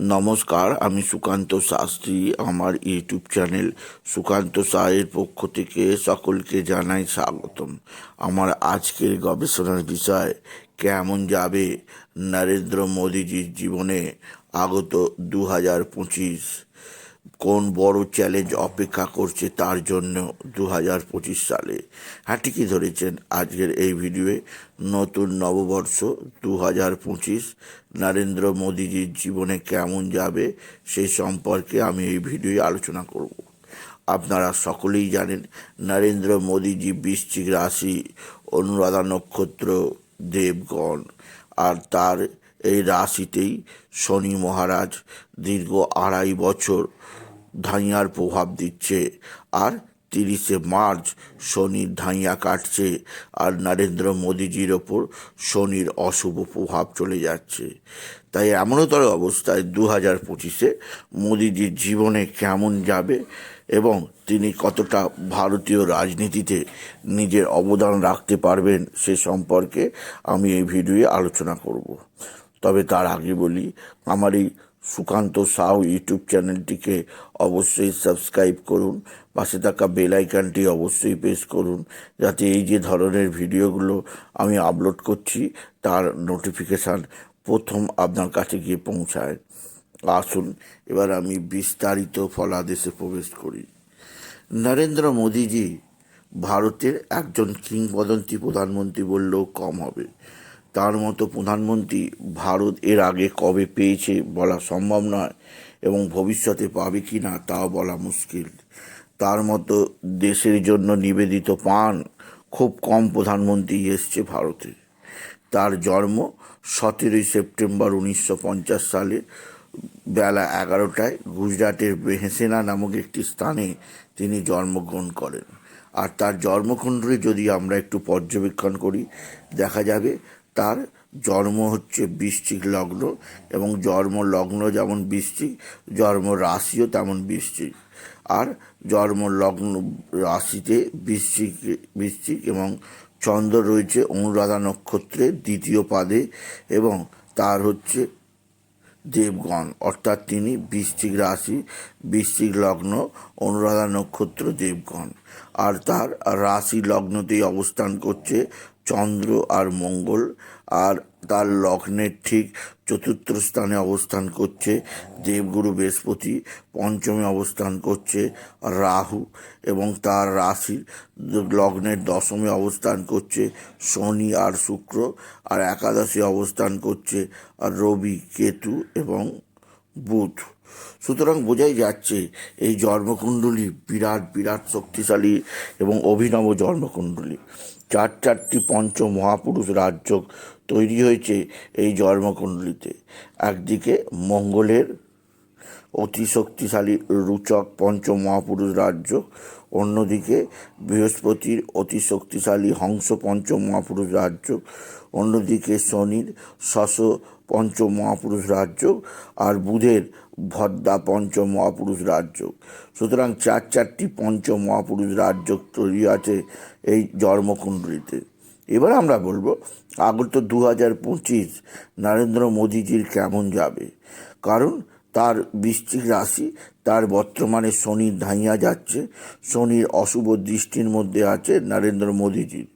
নমস্কার, আমি সুকান্ত শাস্ত্রী। আমার ইউটিউব চ্যানেল সুকান্ত সাহের পক্ষ থেকে সকলকে জানাই স্বাগতম। আমার আজকের গবেষণার বিষয়, কেমন যাবে নরেন্দ্র মোদীজির জীবনে? আগত দু হাজার পঁচিশ। কোন বড় চ্যালেঞ্জ অপেক্ষা করছে তার জন্য দু হাজার পঁচিশ সালে? হ্যাঁ ঠিকই ধরেছেন আজকের এই ভিডিওয়ে নতুন নববর্ষ দু হাজার পঁচিশ। নরেন্দ্র মোদীজির জীবনে কেমন যাবে সেই সম্পর্কে আমি এই ভিডিওয়ে আলোচনা করব। আপনারা সকলেই জানেন নরেন্দ্র মোদীজি বৃশ্চিক রাশি অনুরাধা নক্ষত্র দেবগণ। আর তার এই রাশিতেই শনি মহারাজ দীর্ঘ আড়াই বছর ধাইয়ার প্রভাব দিচ্ছে। আর তিরিশে মার্চ শনির ধাইয়া কাটছে আর নরেন্দ্র মোদীজির ওপর শনির অশুভ প্রভাব চলে যাচ্ছে। তাই এমনতর অবস্থায় দু হাজার পঁচিশে মোদীজির জীবনে কেমন যাবে এবং তিনি কতটা ভারতীয় রাজনীতিতে নিজের অবদান রাখতে পারবেন সে সম্পর্কে আমি এই ভিডিওয়ে আলোচনা করব। তবে তার আগে বলি, আমার এই সুকান্ত সাউ ইউটিউব চ্যানেলটিকে অবশ্যই সাবস্ক্রাইব করুন। পাশে থাকা বেল অবশ্যই প্রেস করুন, যাতে এই যে ধরনের ভিডিওগুলো আমি আপলোড করছি, তার নোটিফিকেশান প্রথম আপনার কাছে গিয়ে পৌঁছায়। আসুন, এবার আমি বিস্তারিত ফলাদেশে প্রবেশ করি। নরেন্দ্র মোদীজি ভারতের একজন কিংবদন্তি প্রধানমন্ত্রী বললেও কম হবে। তার মতো প্রধানমন্ত্রী ভারত এর আগে কবে পেয়েছে বলা সম্ভব নয় এবং ভবিষ্যতে পাবে কি না তাও বলা মুশকিল। তার মতো দেশের জন্য নিবেদিত পান খুব কম প্রধানমন্ত্রী এসছে ভারতে। তার জন্ম সতেরোই সেপ্টেম্বর উনিশশো পঞ্চাশ সালে বেলা এগারোটায় গুজরাটের বেহেসেনা নামক একটি স্থানে তিনি জন্মগ্রহণ করেন। আর তার জন্মকুণ্ডলী যদি আমরা একটু পর্যবেক্ষণ করি, দেখা যাবে তার জন্ম হচ্ছে বৃশ্চিক লগ্ন এবং জন্ম লগ্ন যেমন বৃশ্চিক জন্ম রাশিও তেমন বৃশ্চিক। আর জন্ম লগ্ন রাশিতে বৃশ্চিক বৃশ্চিক এবং চন্দ্র রয়েছে অনুরাধা নক্ষত্রের দ্বিতীয় পাদে এবং তার হচ্ছে দেবগণ, অর্থাৎ তিনি বৃশ্চিক রাশি, বৃশ্চিক লগ্ন, অনুরাধা নক্ষত্র, দেবগণ। আর তার রাশি লগ্নতেই অবস্থান করছে চন্দ্র আর মঙ্গল আর তার লগ্নের ঠিক চতুর্থ স্থানে অবস্থান করছে। দেবগুরু বৃহস্পতি পঞ্চমে অবস্থান করছে রাহু এবং তার রাশির লগ্নের দশমে অবস্থান করছে শনি আর শুক্র আর একাদশে অবস্থান করছে রবি, কেতু এবং বুধ। সুতরাং বোঝাই যাচ্ছে এই জন্মকুণ্ডলী বিরাট বিরাট শক্তিশালী এবং অভিনব জন্মকুণ্ডলী। চার চারটি পঞ্চ মহাপুরুষ রাজ্য তৈরি হয়েছে এই জন্মকুণ্ডলিতে। একদিকে মঙ্গলের অতি শক্তিশালী রুচক পঞ্চ মহাপুরুষ রাজ্য অন্যদিকে বৃহস্পতির অতি শক্তিশালী হংস পঞ্চ মহাপুরুষ রাজ্য অন্যদিকে শনির শশ পঞ্চ মহাপুরুষ রাজ্য আর বুধের ভদ্দা পঞ্চ মহাপুরুষ রাজ্য সুতরাং চার চারটি পঞ্চ মহাপুরুষ রাজ্য তৈরি আছে এই জন্মকুণ্ডলিতে। এবার আমরা বলব, আগত দু হাজার পঁচিশ নরেন্দ্র মোদীজির কেমন যাবে? কারণ তার বৃশ্চিক রাশি, তার বর্তমানে শনির ধাইয়া যাচ্ছে, শনির অশুভ দৃষ্টির মধ্যে আছে নরেন্দ্র মোদীজির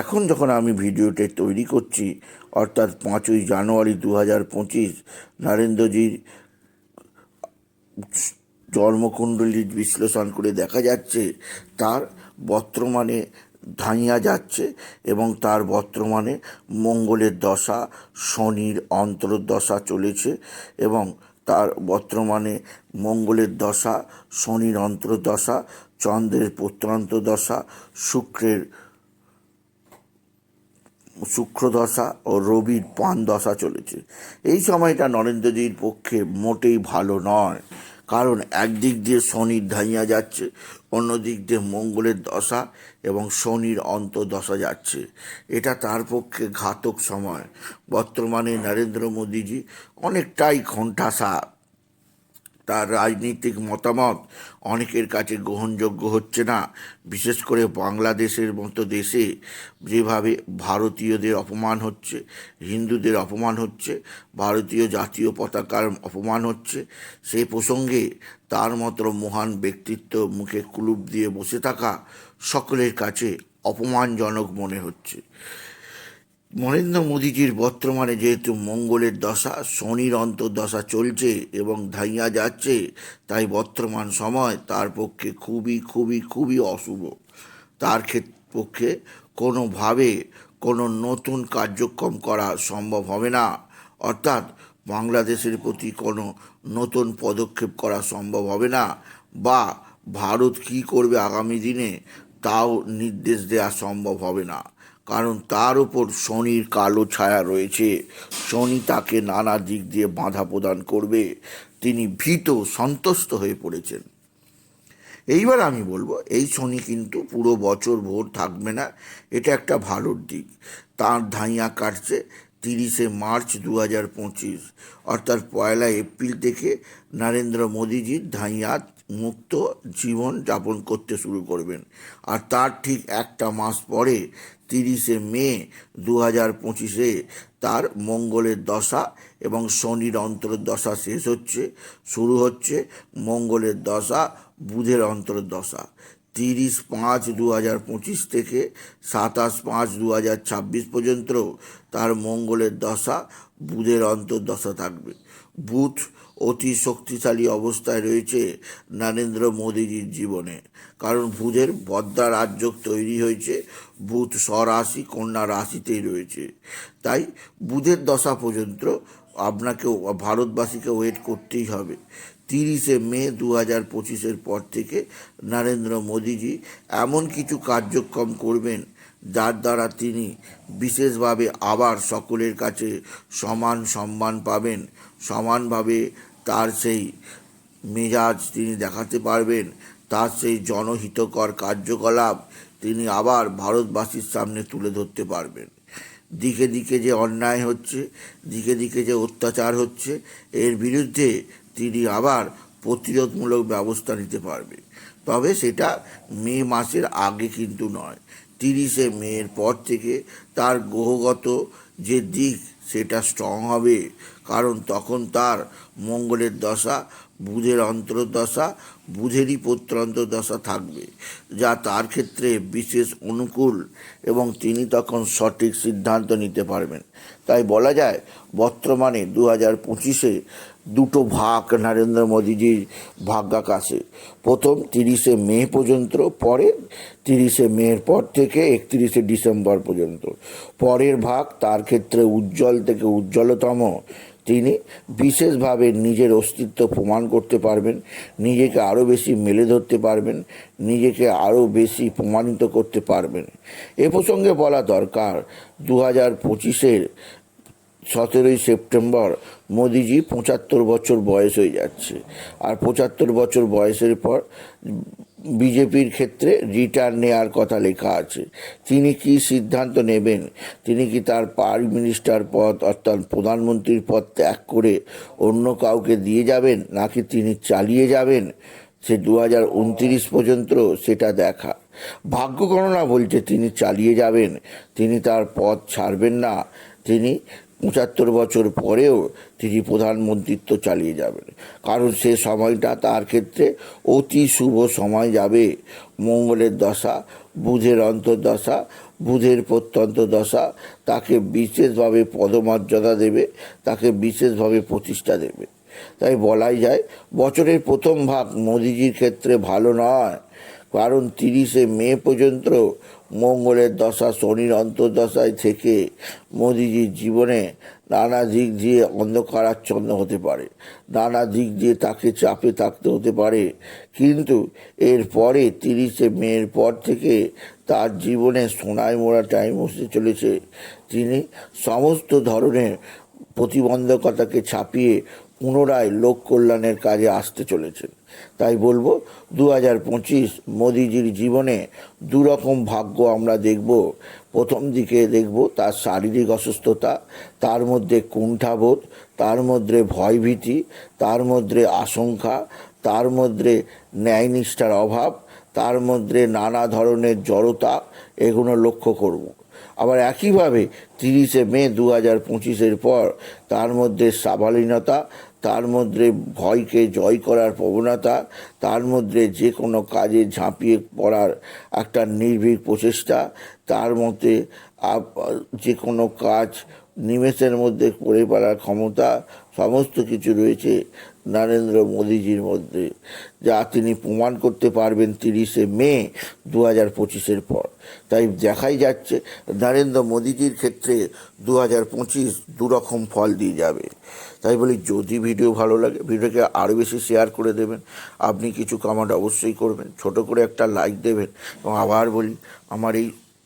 এখন যখন আমি ভিডিওটি তৈরি করছি, অর্থাৎ পাঁচই জানুয়ারি দু হাজার পঁচিশ, নরেন্দ্রজির জন্মকুণ্ডলীর বিশ্লেষণ করে দেখা যাচ্ছে, তার বর্তমানে ধাইয়া যাচ্ছে এবং তার বর্তমানে মঙ্গলের দশা, শনির অন্তর্দশা চলেছে এবং তার বর্তমানে মঙ্গলের দশা, শনির অন্তর্দশা, চন্দ্রের প্রত্যন্ত দশা শুক্রের শুক্রদশা ও রবির পান দশা চলেছে। এই সময়টা নরেন্দ্রজির পক্ষে মোটেই ভালো নয়। কারণ একদিক দিয়ে শনির ধাইয়া যাচ্ছে, অন্যদিক দিয়ে মঙ্গলের দশা এবং শনির অন্তর্দশা যাচ্ছে। এটা তার পক্ষে ঘাতক সময়। বর্তমানে নরেন্দ্র মোদীজি অনেকটাই ঘণ্টাসা তার রাজনৈতিক মতামত অনেকের কাছে গ্রহণযোগ্য হচ্ছে না। বিশেষ করে বাংলাদেশের মতো দেশে যেভাবে ভারতীয়দের অপমান হচ্ছে, হিন্দুদের অপমান হচ্ছে, ভারতীয় জাতীয় পতাকার অপমান হচ্ছে সেই প্রসঙ্গে তার মতো মহান ব্যক্তিত্ব মুখে কুলুপ দিয়ে বসে থাকা সকলের কাছে অপমানজনক মনে হচ্ছে। নরেন্দ্র মোদীজির বর্তমানে যেহেতু মঙ্গলের দশা, শনির অন্তর্দশা চলছে এবং ধাইয়া যাচ্ছে, তাই বর্তমান সময় তার পক্ষে খুবই খুবই খুবই অশুভ। তার পক্ষে কোনোভাবে কোনো নতুন কার্যক্রম করা সম্ভব হবে না। অর্থাৎ বাংলাদেশের প্রতি কোনো নতুন পদক্ষেপ করা সম্ভব হবে না বা ভারত কী করবে আগামী দিনে, তাও নির্দেশ দেওয়া সম্ভব হবে না। কারণ তার উপর শনির কালো ছায়া রয়েছে। শনি তাকে নানা দিক দিয়ে বাধা প্রদান করবে। তিনি ভীত, সন্তুষ্ট হয়ে পড়েছেন। এইবার আমি বলব, এই শনি কিন্তু পুরো বছর ভোর থাকবে না। এটা একটা ভালোর দিক। তার ধাইয়া কাটছে তিরিশে মার্চ দু হাজার পঁচিশ। অর্থাৎ পয়লা এপ্রিল থেকে নরেন্দ্র মোদীজির ধাইয়া মুক্ত জীবন যাপন করতে শুরু করবেন। আর তার ঠিক একটা মাস পরে, তিরিশে মে দু হাজার পঁচিশে তার মঙ্গলের দশা এবং শনির অন্তর্দশা শেষ হচ্ছে, শুরু হচ্ছে মঙ্গলের দশা, বুধের অন্তর্দশা। তিরিশ পাঁচ দু হাজার পঁচিশ থেকে সাতাশ পাঁচ দু হাজার ছাব্বিশ পর্যন্ত তার মঙ্গলের দশা, বুধের অন্তর্দশা থাকবে। বুধ অতি শক্তিশালী অবস্থায় রয়েছে নরেন্দ্র মোদীজির জীবনে। কারণ বুধের বদ্রা রাজ্য তৈরি হয়েছে, বুধ স্বরাশি, কন্যা রাশিতেই রয়েছে। তাই বুধের দশা পর্যন্ত আপনাকে ভারতবাসীকে ওয়েট করতেই হবে। তিরিশে মে দু হাজার পঁচিশের পর থেকে নরেন্দ্র মোদীজি এমন কিছু কার্যক্রম করবেন যার দ্বারা তিনি বিশেষভাবে আবার সকলের কাছে সমান সম্মান পাবেন, সমানভাবে তার সেই মেজাজ তিনি দেখাতে পারবেন, তার সেই জনহিতকর কার্যকলাপ তিনি আবার ভারতবাসীর সামনে তুলে ধরতে পারবেন। দিকে দিকে যে অন্যায় হচ্ছে, দিকে দিকে যে অত্যাচার হচ্ছে, এর বিরুদ্ধে তিনি আবার প্রতিরোধমূলক ব্যবস্থা নিতে পারবে। তবে সেটা মে মাসের আগে কিন্তু নয়। তিরিশে মেয়ের পর থেকে তার গ্রহগত যে দিক, সেটা স্ট্রং হবে। কারণ তখন তার মঙ্গলের দশা বুধের অন্তর্দশা, বুধেরই পুত্র অন্তর্দশা থাকবে, যা তার ক্ষেত্রে বিশেষ অনুকূল এবং তিনি তখন সঠিক সিদ্ধান্ত নিতে পারবেন। তাই বলা যায়, বর্তমানে দু হাজার পঁচিশে দুটো ভাগ নরেন্দ্র মোদীজির ভাগ্যাকাশে। প্রথম তিরিশে মে পর্যন্ত, পরে তিরিশে মের পর থেকে একত্রিশে ডিসেম্বর পর্যন্ত। পরের ভাগ তার ক্ষেত্রে উজ্জ্বল থেকে উজ্জ্বলতম তিনি বিশেষভাবে নিজের অস্তিত্ব প্রমাণ করতে পারবেন, নিজেকে আরও বেশি মেলে ধরতে পারবেন, নিজেকে আরও বেশি প্রমাণিত করতে পারবেন। এ প্রসঙ্গে বলা দরকার দু হাজার পঁচিশের সতেরোই সেপ্টেম্বর মোদিজি পঁচাত্তর বছর বয়স হয়ে যাচ্ছে। আর পঁচাত্তর বছর বয়সের পর বিজেপির ক্ষেত্রে রিটার্ন নেওয়ার কথা লেখা আছে। তিনি কি সিদ্ধান্ত নেবেন? তিনি কি তার প্রাইম মিনিস্টার পদ, অর্থাৎ প্রধানমন্ত্রীর পদ ত্যাগ করে অন্য কাউকে দিয়ে যাবেন, নাকি তিনি চালিয়ে যাবেন? সে দু হাজার উনত্রিশ পর্যন্ত সেটা দেখা। ভাগ্য গণনা বলছে তিনি চালিয়ে যাবেন। তিনি তার পদ ছাড়বেন না। তিনি পঁচাত্তর বছর পরেও তিনি প্রধানমন্ত্রিত্ব চালিয়ে যাবেন। কারণ সে সময়টা তার ক্ষেত্রে অতি শুভ সময় যাবে। মঙ্গলের দশা, বুধের অন্তর্দশা, বুধের প্রত্যন্ত দশা তাকে বিশেষভাবে পদমর্যাদা দেবে, তাকে বিশেষভাবে প্রতিষ্ঠা দেবে। তাই বলাই যায়, বছরের প্রথম ভাগ মোদিজির ক্ষেত্রে ভালো নয়। কারণ তিরিশে মে পর্যন্ত মঙ্গলের দশা, শনির অন্তর্দশায় থেকে মোদিজির জীবনে নানা দিক দিয়ে অন্ধকারাচ্ছন্ন হতে পারে, নানা দিক দিয়ে তাকে চাপে থাকতে হতে পারে। কিন্তু এরপরে তিরিশে মেয়ের পর থেকে তার জীবনে সোনায় মোড়া টাইম হতে চলেছে। তিনি সমস্ত ধরনের প্রতিবন্ধকতাকে ছাপিয়ে পুনরায় লোক কল্যাণের কাজে আসতে চলেছেন। তাই বলব দু হাজার পঁচিশ মোদিজির জীবনে দুরকম ভাগ্য আমরা দেখব। প্রথম দিকে দেখব তার শারীরিক অসুস্থতা, তার মধ্যে কুণ্ঠাবোধ, তার মধ্যে ভয়ভীতি, তার মধ্যে আশঙ্কা, তার মধ্যে ন্যায়নিষ্ঠার অভাব, তার মধ্যে নানা ধরনের জড়তা, এগুলো লক্ষ্য করব। আবার একইভাবে তিরিশে মে দু হাজার পঁচিশের পর তার মধ্যে সাবালীনতা, তার মধ্যে ভয়কে জয় করার প্রবণতা, তার মধ্যে যে কোনো কাজে ঝাঁপিয়ে পড়ার একটা নির্ভীক প্রচেষ্টা, তার মধ্যে যে কোনো কাজ নিমেষের মধ্যে করে পারার ক্ষমতা সমস্ত কিছু রয়েছে নরেন্দ্র মোদীজির মধ্যে, যা তিনি প্রমাণ করতে পারবেন তিরিশে মে দু হাজার পঁচিশের পর। তাই দেখাই যাচ্ছে, নরেন্দ্র মোদীজির ক্ষেত্রে দু হাজার পঁচিশ দুরকম ফল দিয়ে যাবে। তাই বলি, যদি ভিডিও ভালো লাগে, ভিডিওকে আরও বেশি শেয়ার করে দেবেন। আপনি কিছু কমেন্ট অবশ্যই করবেন, ছোট করে একটা লাইক দেবেন। এবং আবার বলি, আমার এই